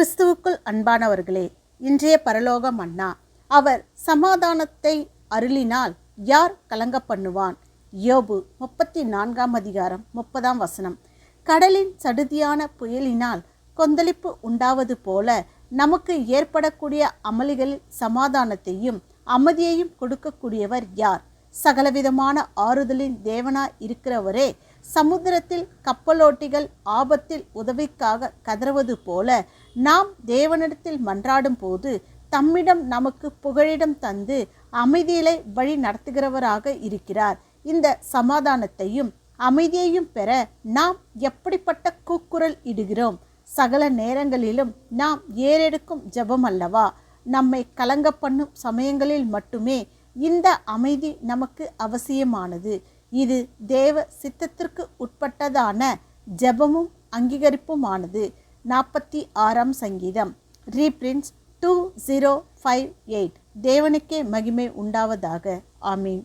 கிறிஸ்துவுக்குள் அன்பானவர்களே இன்றைய பரலோக மன்னா. அவர் சமாதானத்தை அருளினால் யார் கலங்க பண்ணுவான்? யோபு முப்பத்தி நான்காம் அதிகாரம் முப்பதாம் வசனம். கடலின் சடுதியான புயலினால் கொந்தளிப்பு உண்டாவது போல நமக்கு ஏற்படக்கூடிய அமளிகளில் சமாதானத்தையும் அமைதியையும் கொடுக்கக்கூடியவர் யார்? சகலவிதமான ஆறுதலின் தேவனாய் இருக்கிறவரே சமுத்திரத்தில் கப்பலோட்டிகள் ஆபத்தில் உதவிக்காக கதறுவது போல நாம் தேவனிடத்தில் மன்றாடும் போது தம்மிடம் நமக்கு புகழிடம் தந்து அமைதியிலே வழி நடத்துகிறவராக இருக்கிறார். இந்த சமாதானத்தையும் அமைதியையும் பெற நாம் எப்படிப்பட்ட கூக்குரல் இடுகிறோம்? சகல நேரங்களிலும் நாம் ஏறெடுக்கும் ஜெபம் அல்லவா? நம்மை கலங்க பண்ணும் சமயங்களில் மட்டுமே இந்த அமைதி நமக்கு அவசியமானது. இது தேவ சித்தத்திற்கு உட்பட்டதான ஜெபமும் அங்கீகரிப்புமானது. நாற்பத்தி ஆறாம் சங்கீதம். ரீப்ரின்ஸ் டூ ஜீரோ ஃபைவ் எயிட் தேவனுக்கே மகிமை உண்டாவதாக. ஆமீன்.